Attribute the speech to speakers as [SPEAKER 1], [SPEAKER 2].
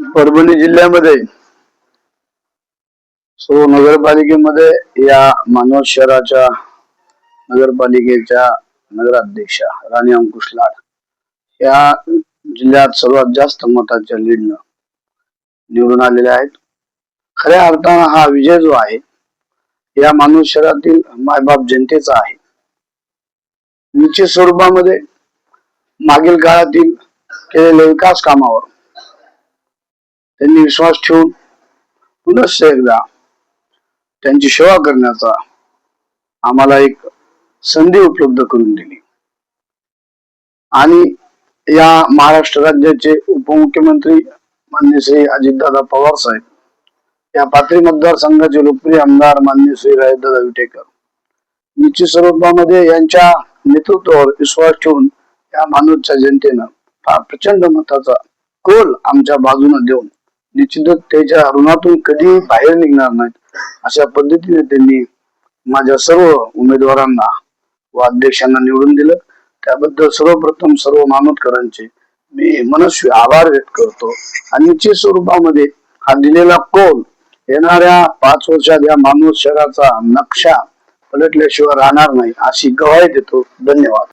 [SPEAKER 1] परभणी जिल्ह्यामध्ये सो नगरपालिकेमध्ये या मानव शहराच्या नगरपालिकेच्या नगराध्यक्षा राणी अंकुश लाड या जिल्ह्यात सर्वात जास्त मताच्या लीडनं निवडून आलेल्या आहेत. खऱ्या अर्थानं हा विजय जो आहे या मानवत शहरातील मायबाप जनतेचा आहे. निश्चित स्वरूपामध्ये मागील काळातील केलेल्या विकास कामावर त्यांनी विश्वास ठेवून पुनश्च एकदा त्यांची सेवा करण्याचा आम्हाला एक संधी उपलब्ध करून दिली. आणि या महाराष्ट्र राज्याचे उपमुख्यमंत्री मान्य श्री अजितदादा पवार साहेब या पाथरी मतदारसंघाचे लोकप्रिय आमदार मान्य श्री राजदादा विटेकर निश्चित स्वरूपामध्ये यांच्या नेतृत्वावर विश्वास ठेवून या मानवच्या जनतेनं फार प्रचंड मताचा कोल आमच्या बाजूने देऊन निश्चितच त्याच्या ऋणातून कधी बाहेर निघणार नाहीत. अशा पद्धतीने त्यांनी माझ्या सर्व उमेदवारांना व अध्यक्षांना निवडून दिलं. त्याबद्दल सर्वप्रथम सर्व मानोदकरांचे मी मनस्वी आभार व्यक्त करतो. आणि निश्चित स्वरूपामध्ये हा दिलेला कोल येणाऱ्या पाच वर्षात या मानव शहराचा नक्षा पलटल्याशिवाय राहणार नाही अशी गवाही देतो. धन्यवाद.